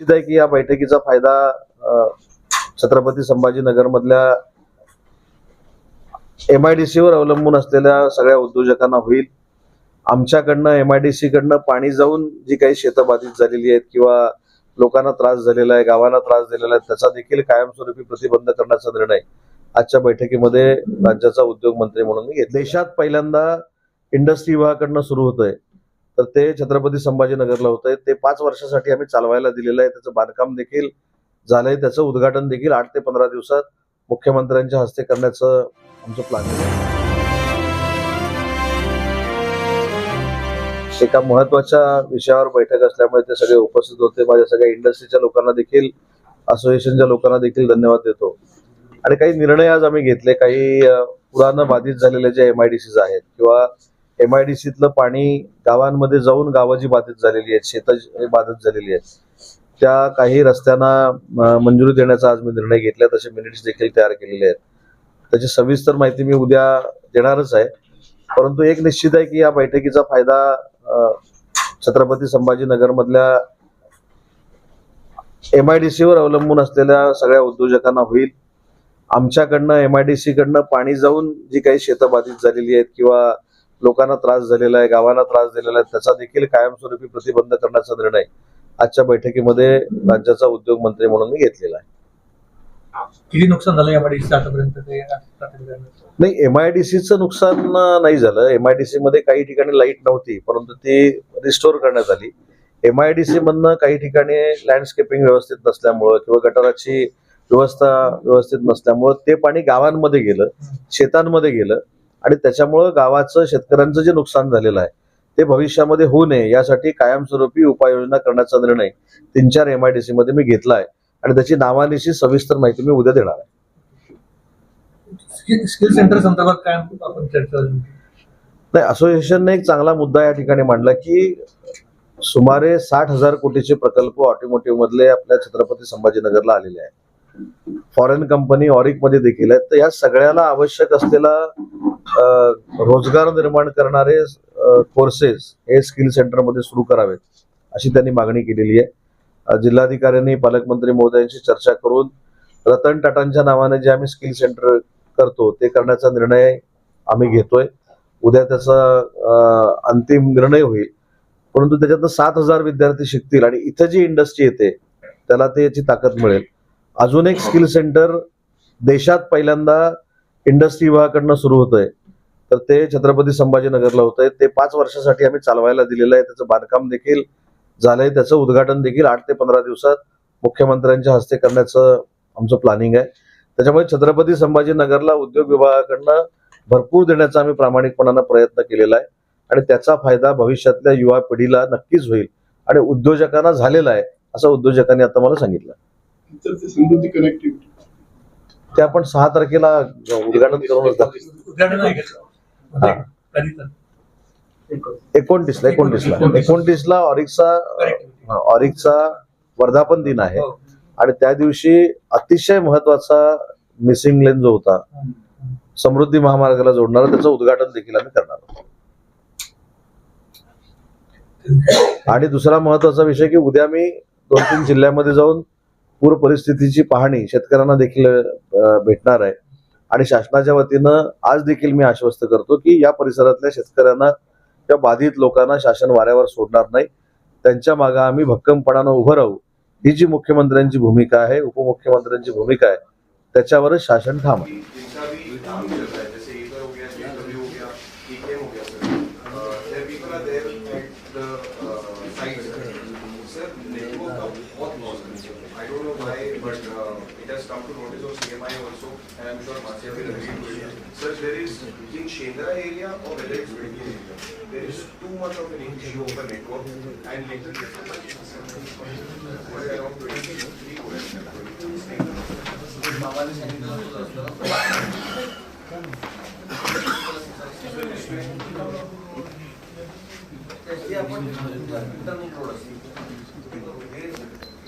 निश्चित आहे की या बैठकीचा फायदा छत्रपती संभाजीनगर मधल्या एमआयडीसी वर अवलंबून असलेल्या सगळ्या उद्योजकांना होईल. आमच्याकडनं एमआयडीसी कडनं पाणी जाऊन जी काही शेतं बाधित झालेली आहेत किंवा लोकांना त्रास झालेला आहे गावांना त्रास दिलेला आहे त्याचा देखील कायमस्वरूपी प्रतिबंध करण्याचा निर्णय आजच्या बैठकीमध्ये राज्याचा उद्योग मंत्री म्हणून मी घेतला देशात पहिल्यांदा इंडस्ट्री विभागाकडनं सुरू होतंय. तर ते छत्रपती संभाजीनगरला होत आहे ते पाच वर्षासाठी आम्ही चालवायला दिलेलं आहे. त्याचं बांधकाम देखील झालंय. त्याचं उद्घाटन देखील आठ ते पंधरा दिवसात मुख्यमंत्र्यांच्या हस्ते करण्याचं आमचं प्लॅन आहे. एका महत्त्वाच्या विषयावर बैठक असल्यामुळे ते सगळे उपस्थित होते. माझ्या सगळ्या इंडस्ट्रीच्या लोकांना देखील असोसिएशनच्या लोकांना देखील धन्यवाद देतो. आणि काही निर्णय आज आम्ही घेतले. काही पुरानं बाधित झालेले जे एमआयडीसीज आहेत किंवा एमआयडीसीतलं पाणी गावांमध्ये जाऊन गावाची बाधित झालेली आहेत शेताची बाधित झालेली आहेत. त्या काही रस्त्यांना मंजुरी देण्याचा आज मी निर्णय घेतला तसे मिनिट्स देखील तयार केलेले आहेत. त्याची सविस्तर माहिती मी उद्या देणारच आहे. परंतु एक निश्चित आहे की या बैठकीचा फायदा अ, छत्रपती संभाजीनगर मधल्या डी वर अवलंबून असलेल्या सगळ्या उद्योजकांना होईल. आमच्याकडनं एम आय डी कडनं पाणी जाऊन जी काही शेतं बाधित झालेली आहेत किंवा लोकांना त्रास झालेला आहे गावाला त्रास दिलेला आहे त्याचा देखील कायमस्वरूपी प्रतिबंध करण्याचा निर्णय आजच्या बैठकीमध्ये राज्याचा उद्योग मंत्री म्हणून मी घेतलेला आहे. किती नुकसान झालं वाढीचं आतापर्यंत? नाही एमआयडीसीचं नुकसान नाही झालं. एमआयडीसी मध्ये काही ठिकाणी लाइट नव्हती परंतु ती रिस्टोर करण्यात आली. एमआयडीसी मधनं काही ठिकाणी लँडस्केपिंग व्यवस्थित नसल्यामुळं किंवा गटाराची व्यवस्था व्यवस्थित नसल्यामुळं ते पाणी गावांमध्ये गेलं शेतांमध्ये गेलं. आणि त्याच्यामुळं गावाचं शेतकऱ्यांचं जे नुकसान झालेलं आहे ते भविष्यामध्ये होऊ नये. यासाठी कायमस्वरूपी उपाययोजना करण्याचा निर्णय तीन चार एमआयडीसी मध्ये मी घेतला आहे. आणि त्याची नावानिशी सविस्तर माहिती मी उद्या देणार आहे. स्किल सेंटर संदर्भात काय आपण चर्चा? नाही असोसिएशनने एक चांगला मुद्दा या ठिकाणी मांडला की सुमारे साठ हजार कोटीचे प्रकल्प ऑटोमोटिव्ह मधले आपल्या छत्रपती संभाजीनगरला आलेले आहेत. फॉरेन कंपनी ऑरिकमध्ये देखील आहेत. तर या सगळ्याला आवश्यक असलेला रोजगार निर्माण करणारे कोर्सेस हे स्किल सेंटरमध्ये सुरू करावेत अशी त्यांनी मागणी केलेली आहे. जिल्हाधिकाऱ्यांनी पालकमंत्री महोदयांशी चर्चा करून रतन टाटांच्या नावाने जे आम्ही स्किल सेंटर करतो ते करण्याचा निर्णय आम्ही घेतोय. उद्या त्याचा अंतिम निर्णय होईल. परंतु त्याच्यातनं सात हजार विद्यार्थी शिकतील आणि इथं जी इंडस्ट्री येते त्याला ते याची ताकद मिळेल. अजून एक स्किल सेंटर देशात पहिल्यांदा इंडस्ट्री विभागाकडनं सुरू होतंय. तर ते छत्रपती संभाजीनगरला होतंय. ते पाच वर्षासाठी आम्ही चालवायला दिलेलं आहे. त्याचं बांधकाम देखील झालंय. त्याचं उद्घाटन देखील आठ ते पंधरा दिवसात मुख्यमंत्र्यांच्या हस्ते करण्याचं आमचं प्लॅनिंग आहे. त्याच्यामुळे छत्रपती संभाजीनगरला उद्योग विभागाकडनं भरपूर देण्याचा आम्ही प्रामाणिकपणानं प्रयत्न केलेला आहे. आणि त्याचा फायदा भविष्यातल्या युवा पिढीला नक्कीच होईल. आणि उद्योजकांना झालेला आहे असं उद्योजकांनी आता मला सांगितलं. समृद्धी कनेक्टिव्हिटी ते आपण सहा तारखेला उद्घाटन करूनच म्हणजे तर एकोणतीसला एकोणतीसला. एकोणतीसला ऑरिकचा. ऑरिकचा वर्धापन दिन आहे. हो. आणि त्या दिवशी अतिशय महत्त्वाचा मिसिंग लेन जो होता समृद्धी महामार्गाला जोडणारा त्याचं उद्घाटन देखील आम्ही करणार आहोत. आणि दुसरा महत्त्वाचा विषय की उद्या मी दोन तीन जिल्ह्यामध्ये जाऊन पूर परिस्थितीची पाहणी शेतकऱ्यांना देखील भेटणार आहे. आणि शासनाच्या वतीनं आज देखील मी आश्वस्त करतो की या परिसरातल्या शेतकऱ्यांना त्या बाधित लोकांना शासन वाऱ्यावर सोडणार नाही. त्यांच्या मागे आम्ही भक्कमपणानं उभं राहू. ही जी मुख्यमंत्र्यांची भूमिका आहे उपमुख्यमंत्र्यांची भूमिका आहे त्याच्यावरच शासन ठाम सर नेटवर्क का बहुत लॉस है I don't know why but it has come to notice of CMI also and I am sure मासिया will agree to it sir there is in Shendra area और whether it's wedding area there is too much of an issue of the network and literally around 23 ये ring